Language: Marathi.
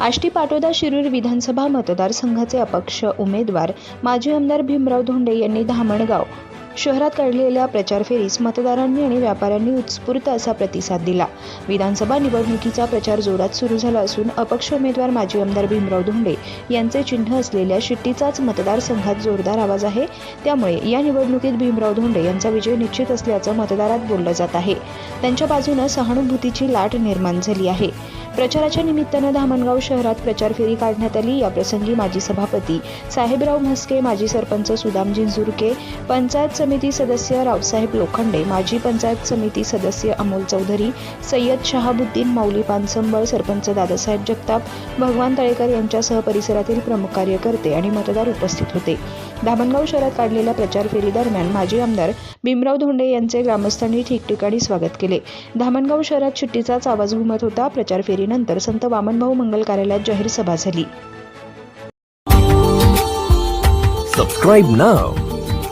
आष्टी पाटोदा शिरूर विधानसभा मतदारसंघाचे अपक्ष उमेदवार माजी आमदार भीमराव धोंडे यांनी धामणगाव शहरात काढलेल्या प्रचार फेरीस मतदारांनी आणि व्यापाऱ्यांनी उत्स्फूर्त असा प्रतिसाद दिला. विधानसभा निवडणुकीचा प्रचार जोरात सुरू झाला असून अपक्ष उमेदवार माजी आमदार भीमराव धोंडे यांचे चिन्ह असलेल्या शिट्टीचाच मतदारसंघात जोरदार आवाज आहे. त्यामुळे या निवडणुकीत भीमराव धोंडे यांचा विजय निश्चित असल्याचं मतदारात बोललं जात आहे. त्यांच्या बाजूनं सहानुभूतीची लाट निर्माण झाली आहे. प्रचाराच्या निमित्तानं धामणगाव शहरात प्रचार फेरी काढण्यात आली. या प्रसंगी माजी सभापती साहेबराव म्हस्के माजी सरपंच सुदाम जिंजुरके पंचायत समिती सदस्य रावसाहेब लोखंडे माजी पंचायत समिती सदस्य अमोल चौधरी सय्यद शहाबुद्दीन माऊली पानसंबळ सरपंच दादासाहेब जगताप भगवान तळेकर यांच्यासह परिसरातील प्रमुख कार्यकर्ते आणि मतदार उपस्थित होते. धामणगाव शहरात काढलेल्या प्रचार फेरीदरम्यान माजी आमदार भीमराव धोंडे यांचे ग्रामस्थांनी ठिकठिकाणी स्वागत केले. धामणगाव शहरात सुट्टीचाच आवाज घुमत होता. प्रचार फेरीनंतर संत वामनभाऊ मंगल कार्यालयात जाहीर सभा झाली. Subscribe now